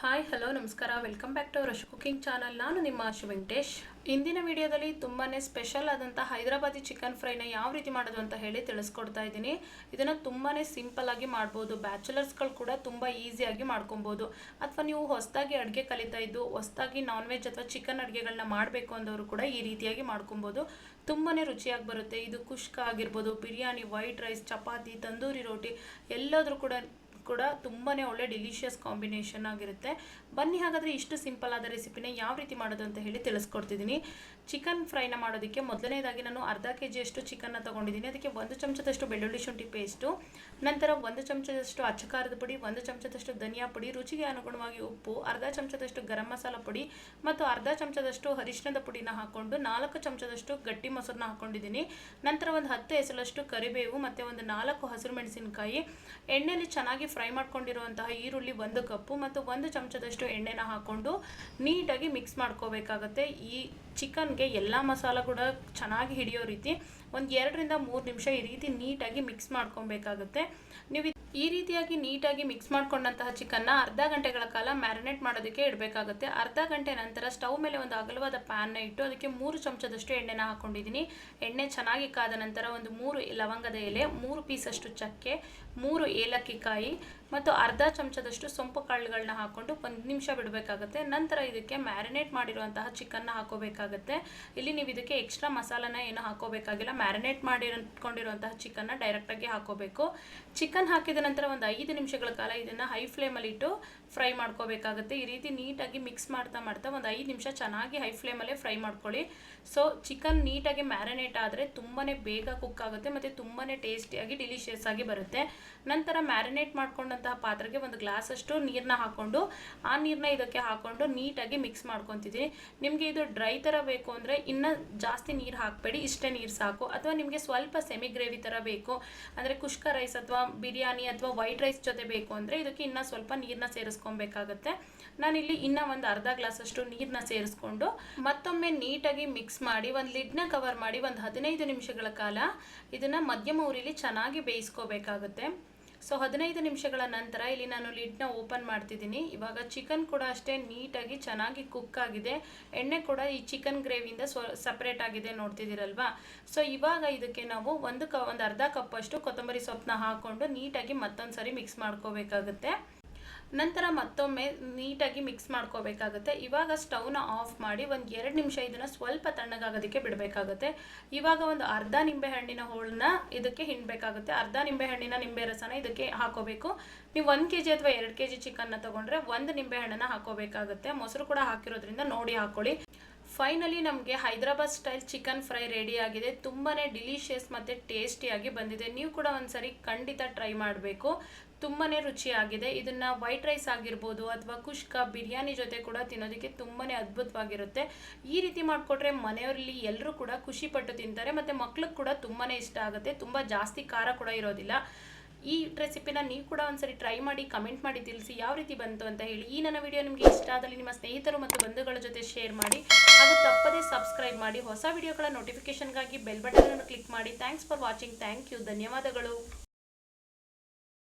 Hi hello ನಮಸ್ಕಾರ. Welcome back to Rush cooking channel ನಾನು ನಿಮ್ಮ ಆಶು ವೆಂಕಟೇಶ್. ಇಂದಿನ ವಿಡಿಯೋದಲ್ಲಿ ತುಂಬಾ ಸ್ಪೆಷಲ್ ಆದಂಥ ಹೈದರಾಬಾದಿ ಚಿಕನ್ ಫ್ರೈನ ಯಾವ ರೀತಿ ಮಾಡೋದು ಅಂತ ಹೇಳಿ ತಿಳಿಸ್ಕೊಡ್ತಾ ಇದ್ದೀನಿ. ಇದನ್ನು ತುಂಬಾ ಸಿಂಪಲ್ ಆಗಿ ಮಾಡ್ಬೋದು. ಬ್ಯಾಚುಲರ್ಸ್ಗಳು ಕೂಡ ತುಂಬ ಈಸಿಯಾಗಿ ಮಾಡ್ಕೊಬೋದು. ಅಥವಾ ನೀವು ಹೊಸದಾಗಿ ಅಡುಗೆ ಕಲಿತಾ ಇದ್ದು, ಹೊಸದಾಗಿ ನಾನ್ ವೆಜ್ ಅಥವಾ ಚಿಕನ್ ಅಡುಗೆಗಳನ್ನ ಮಾಡಬೇಕು ಅಂದವರು ಕೂಡ ಈ ರೀತಿಯಾಗಿ ಮಾಡ್ಕೊಬೋದು. ತುಂಬಾ ರುಚಿಯಾಗಿ ಬರುತ್ತೆ. ಇದು ಕುಷ್ಕ ಆಗಿರ್ಬೋದು. ಬಿರಿಯಾನಿ ವೈಟ್ ರೈಸ್ ಚಪಾತಿ, ತಂದೂರಿ ರೋಟಿ, ಎಲ್ಲಾದರೂ ಕೂಡ ಕೂಡ ತುಂಬಾ ಒಳ್ಳೆ ಡಿಲಿಷಿಯಸ್ ಕಾಂಬಿನೇಷನ್ ಆಗಿರುತ್ತೆ. ಬನ್ನಿ ಹಾಗಾದರೆ ಇಷ್ಟು ಸಿಂಪಲ್ ಆದ ರೆಸಿಪಿನ ಯಾವ ರೀತಿ ಮಾಡೋದು ಅಂತ ಹೇಳಿ ತಿಳಿಸ್ಕೊಡ್ತಿದ್ದೀನಿ ಚಿಕನ್ ಫ್ರೈನ ಮಾಡೋದಕ್ಕೆ ಮೊದಲನೇದಾಗಿ ನಾನು ಅರ್ಧ ಕೆ ಜಿಯಷ್ಟು ಚಿಕನ್ನ ತೊಗೊಂಡಿದ್ದೀನಿ ಅದಕ್ಕೆ ಒಂದು ಚಮಚದಷ್ಟು ಬೆಳ್ಳುಳ್ಳಿ ಶುಂಠಿ ಪೇಸ್ಟು ನಂತರ ಒಂದು ಚಮಚದಷ್ಟು ಅಚ್ಚಕಾರದ ಪುಡಿ, ಒಂದು ಚಮಚದಷ್ಟು ಧನಿಯಾ ಪುಡಿ, ರುಚಿಗೆ ಅನುಗುಣವಾಗಿ ಉಪ್ಪು, ಅರ್ಧ ಚಮಚದಷ್ಟು ಗರಂ ಮಸಾಲ ಪುಡಿ ಮತ್ತು ಅರ್ಧ ಚಮಚದಷ್ಟು ಅರಿಶಿಣದ ಪುಡಿನ ಹಾಕ್ಕೊಂಡು ನಾಲ್ಕು ಚಮಚದಷ್ಟು ಗಟ್ಟಿ ಮೊಸರನ್ನ ಹಾಕ್ಕೊಂಡಿದ್ದೀನಿ ನಂತರ ಒಂದು ಹತ್ತು ಎಸಲಷ್ಟು ಕರಿಬೇವು ಮತ್ತು ಒಂದು ನಾಲ್ಕು ಹಸಿರು ಮೆಣಸಿನಕಾಯಿ. ಎಣ್ಣೆಯಲ್ಲಿ ಚೆನ್ನಾಗಿ ಫ್ರೈ ಮಾಡ್ಕೊಂಡಿರುವಂತಹ ಈರುಳ್ಳಿ ಒಂದು ಕಪ್ಪು ಮತ್ತು ಒಂದು ಚಮಚದಷ್ಟು ಎಣ್ಣೆನ ಹಾಕ್ಕೊಂಡು ನೀಟಾಗಿ ಮಿಕ್ಸ್ ಮಾಡ್ಕೋಬೇಕಾಗತ್ತೆ. ಈ ಚಿಕನ್ಗೆ ಎಲ್ಲ ಮಸಾಲ ಕೂಡ ಚೆನ್ನಾಗಿ ಹಿಡಿಯೋ ರೀತಿ ಒಂದು ಎರಡರಿಂದ ಮೂರು ನಿಮಿಷ ಈ ರೀತಿ ನೀಟಾಗಿ ಮಿಕ್ಸ್ ಮಾಡ್ಕೊಬೇಕಾಗುತ್ತೆ. ನೀವು ಈ ರೀತಿಯಾಗಿ ನೀಟಾಗಿ ಮಿಕ್ಸ್ ಮಾಡ್ಕೊಂಡಂತಹ ಚಿಕನ್ನ ಅರ್ಧ ಗಂಟೆಗಳ ಕಾಲ ಮ್ಯಾರಿನೇಟ್ ಮಾಡೋದಕ್ಕೆ ಇಡಬೇಕಾಗುತ್ತೆ. ಅರ್ಧ ಗಂಟೆ ನಂತರ ಸ್ಟವ್ ಮೇಲೆ ಒಂದು ಅಗಲವಾದ ಪ್ಯಾನ್ನ ಇಟ್ಟು ಅದಕ್ಕೆ ಮೂರು ಚಮಚದಷ್ಟು ಎಣ್ಣೆನ ಹಾಕೊಂಡಿದ್ದೀನಿ. ಎಣ್ಣೆ ಚೆನ್ನಾಗಿ ಕಾದ ನಂತರ ಒಂದು ಮೂರು ಲವಂಗದ ಎಲೆ, ಮೂರು ಪೀಸಷ್ಟು ಚಕ್ಕೆ, ಮೂರು ಏಲಕ್ಕಿ ಕಾಯಿ ಮತ್ತು ಅರ್ಧ ಚಮಚದಷ್ಟು ಸೊಂಪು ಕಾಳುಗಳನ್ನ ಹಾಕ್ಕೊಂಡು ಒಂದು ನಿಮಿಷ ಬಿಡಬೇಕಾಗುತ್ತೆ. ನಂತರ ಇದಕ್ಕೆ ಮ್ಯಾರಿನೇಟ್ ಮಾಡಿರುವಂತಹ ಚಿಕನ್ನ ಹಾಕೋಬೇಕಾಗುತ್ತೆ. ಇಲ್ಲಿ ನೀವು ಇದಕ್ಕೆ ಎಕ್ಸ್ಟ್ರಾ ಮಸಾಲನ ಏನು ಹಾಕೋಬೇಕಾಗಿಲ್ಲ. ಮ್ಯಾರಿನೇಟ್ ಮಾಡಿ ಇಟ್ಕೊಂಡಿರುವಂತಹ ಚಿಕನ್ನ ಡೈರೆಕ್ಟಾಗಿ ಹಾಕೋಬೇಕು. ಚಿಕನ್ ಹಾಕಿದ ನಂತರ ಒಂದು ಐದು ನಿಮಿಷಗಳ ಕಾಲ ಇದನ್ನು ಹೈ ಫ್ಲೇಮಲ್ಲಿ ಇಟ್ಟು ಫ್ರೈ ಮಾಡ್ಕೋಬೇಕಾಗುತ್ತೆ. ಈ ರೀತಿ ನೀಟಾಗಿ ಮಿಕ್ಸ್ ಮಾಡ್ತಾ ಮಾಡ್ತಾ ಒಂದು ಐದು ನಿಮಿಷ ಚೆನ್ನಾಗಿ ಹೈ ಫ್ಲೇಮಲ್ಲೇ ಫ್ರೈ ಮಾಡ್ಕೊಳ್ಳಿ. ಸೊ ಚಿಕನ್ ನೀಟಾಗಿ ಮ್ಯಾರಿನೇಟ್ ಆದರೆ ತುಂಬಾ ಬೇಗ ಕುಕ್ ಆಗುತ್ತೆ ಮತ್ತು ತುಂಬಾ ಟೇಸ್ಟಿಯಾಗಿ ಡಿಲಿಷಿಯಸ್ ಆಗಿ ಬರುತ್ತೆ. ನಂತರ ಮ್ಯಾರಿನೇಟ್ ಮಾಡ್ಕೊಂಡಂತಹ ಪಾತ್ರೆಗೆ ಒಂದು ಗ್ಲಾಸಷ್ಟು ನೀರನ್ನ ಹಾಕ್ಕೊಂಡು ಆ ನೀರನ್ನ ಇದಕ್ಕೆ ಹಾಕ್ಕೊಂಡು ನೀಟಾಗಿ ಮಿಕ್ಸ್ ಮಾಡ್ಕೊತಿದ್ದೀನಿ. ನಿಮಗೆ ಇದು ಡ್ರೈ ಥರ ಬೇಕು ಅಂದರೆ ಇನ್ನೂ ಜಾಸ್ತಿ ನೀರು ಹಾಕಬೇಡಿ, ಇಷ್ಟೇ ನೀರು ಸಾಕು. ಅಥವಾ ನಿಮಗೆ ಸ್ವಲ್ಪ ಸೆಮಿ ಗ್ರೇವಿ ಥರ ಬೇಕು ಅಂದರೆ ಕುಷ್ಕ ರೈಸ್ ಅಥವಾ ಬಿರಿಯಾನಿ ಅಥವಾ ವೈಟ್ ರೈಸ್ ಜೊತೆ ಬೇಕು ಅಂದರೆ ಇದಕ್ಕೆ ಇನ್ನೂ ಸ್ವಲ್ಪ ನೀರನ್ನ ಸೇರಿಸ್ಕೊಬೇಕಾಗತ್ತೆ. ನಾನಿಲ್ಲಿ ಇನ್ನೂ ಒಂದು ಅರ್ಧ ಗ್ಲಾಸಷ್ಟು ನೀರನ್ನ ಸೇರಿಸ್ಕೊಂಡು ಮತ್ತೊಮ್ಮೆ ನೀಟಾಗಿ ಮಿಕ್ಸ್ ಮಾಡಿ, ಒಂದು ಲಿಡ್ನ ಕವರ್ ಮಾಡಿ ಒಂದು ಹದಿನೈದು ನಿಮಿಷಗಳ ಕಾಲ ಇದನ್ನು ಮಧ್ಯಮ ಉರಿಲಿ ಚೆನ್ನಾಗಿ ಬೇಯಿಸ್ಕೋಬೇಕಾಗುತ್ತೆ. ಸೊ ಹದಿನೈದು ನಿಮಿಷಗಳ ನಂತರ ಇಲ್ಲಿ ನಾನು ಲಿಡ್ನ ಓಪನ್ ಮಾಡ್ತಿದ್ದೀನಿ. ಇವಾಗ ಚಿಕನ್ ಕೂಡ ಅಷ್ಟೇ ನೀಟಾಗಿ ಚೆನ್ನಾಗಿ ಕುಕ್ ಆಗಿದೆ. ಎಣ್ಣೆ ಕೂಡ ಈ ಚಿಕನ್ ಗ್ರೇವಿಯಿಂದ ಸ್ವ ಸಪ್ರೇಟ್ ಆಗಿದೆ ನೋಡ್ತಿದ್ದೀರಲ್ವಾ? ಸೊ ಇವಾಗ ಇದಕ್ಕೆ ನಾವು ಒಂದು ಕ, ಒಂದು ಅರ್ಧ ಕಪ್ಪಷ್ಟು ಕೊತ್ತಂಬರಿ ಸೊಪ್ಪನ್ನ ಹಾಕ್ಕೊಂಡು ನೀಟಾಗಿ ಮತ್ತೊಂದು ಸರಿ ಮಿಕ್ಸ್ ಮಾಡ್ಕೋಬೇಕಾಗುತ್ತೆ. ನಂತರ ಮತ್ತೊಮ್ಮೆ ನೀಟಾಗಿ ಮಿಕ್ಸ್ ಮಾಡ್ಕೋಬೇಕಾಗುತ್ತೆ. ಇವಾಗ ಸ್ಟವ್ನ ಆಫ್ ಮಾಡಿ ಒಂದು ಎರಡು ನಿಮಿಷ ಇದನ್ನು ಸ್ವಲ್ಪ ತಣ್ಣಗಾಗೋದಕ್ಕೆ ಬಿಡಬೇಕಾಗುತ್ತೆ. ಇವಾಗ ಒಂದು ಅರ್ಧ ನಿಂಬೆ ಹಣ್ಣಿನ ಹೋಳನ್ನ ಇದಕ್ಕೆ ಹಿಂಡಬೇಕಾಗುತ್ತೆ. ಅರ್ಧ ನಿಂಬೆ ಹಣ್ಣಿನ ನಿಂಬೆ ರಸನ ಇದಕ್ಕೆ ಹಾಕೋಬೇಕು. ನೀವು ಒಂದು ಕೆ ಜಿ ಅಥವಾ ಎರಡು ಕೆ ಜಿ ಚಿಕನ್ನ ತೊಗೊಂಡ್ರೆ ಒಂದು ನಿಂಬೆ ಹಣ್ಣನ್ನು ಹಾಕೋಬೇಕಾಗುತ್ತೆ. ಮೊಸರು ಕೂಡ ಹಾಕಿರೋದ್ರಿಂದ ನೋಡಿ ಹಾಕೊಳ್ಳಿ. ಫೈನಲಿ ನಮಗೆ Hyderabad style chicken fry ready ಆಗಿದೆ. ತುಂಬಾ ಡಿಲಿಷಿಯಸ್ ಮತ್ತು ಟೇಸ್ಟಿಯಾಗಿ ಬಂದಿದೆ. ನೀವು ಕೂಡ ಒಂದ್ಸರಿ ಖಂಡಿತ ಟ್ರೈ ಮಾಡಬೇಕು. ತುಂಬಾ ರುಚಿಯಾಗಿದೆ ಇದನ್ನು ವೈಟ್ ರೈಸ್ ಆಗಿರ್ಬೋದು ಅಥವಾ ಕುಷ್ಕ ಬಿರಿಯಾನಿ ಜೊತೆ ಕೂಡ ತಿನ್ನೋದಕ್ಕೆ ತುಂಬಾ ಅದ್ಭುತವಾಗಿರುತ್ತೆ. ಈ ರೀತಿ ಮಾಡಿಕೊಟ್ರೆ ಮನೆಯವರಲ್ಲಿ ಎಲ್ಲರೂ ಕೂಡ ಖುಷಿಪಟ್ಟು ತಿಂತಾರೆ. ಮತ್ತು ಮಕ್ಳಿಗೆ ಕೂಡ ತುಂಬಾ ಇಷ್ಟ ಆಗುತ್ತೆ. ತುಂಬ ಜಾಸ್ತಿ ಖಾರ ಕೂಡ ಇರೋದಿಲ್ಲ. ಈ ರೆಸಿಪಿನ ನೀವು ಕೂಡ ಒಂದ್ಸರಿ ಟ್ರೈ ಮಾಡಿ ಕಮೆಂಟ್ ಮಾಡಿ, ತಿಳಿಸಿ ಯಾವ ರೀತಿ ಬಂತು ಅಂತ ಹೇಳಿ. ಈ ನನ್ನ ವಿಡಿಯೋ ನಿಮಗೆ ಇಷ್ಟ ಆದಲ್ಲಿ ನಿಮ್ಮ ಸ್ನೇಹಿತರು ಮತ್ತು ಬಂಧುಗಳ ಜೊತೆ ಶೇರ್ ಮಾಡಿ ಹಾಗೂ ತಪ್ಪದೇ ಸಬ್ಸ್ಕ್ರೈಬ್ ಮಾಡಿ. ಹೊಸ ವಿಡಿಯೋಗಳ ನೋಟಿಫಿಕೇಶನ್ಗಾಗಿ ಬೆಲ್ ಬಟನ್ ಅನ್ನು ಕ್ಲಿಕ್ ಮಾಡಿ. Thanks for watching thank you ಧನ್ಯವಾದಗಳು.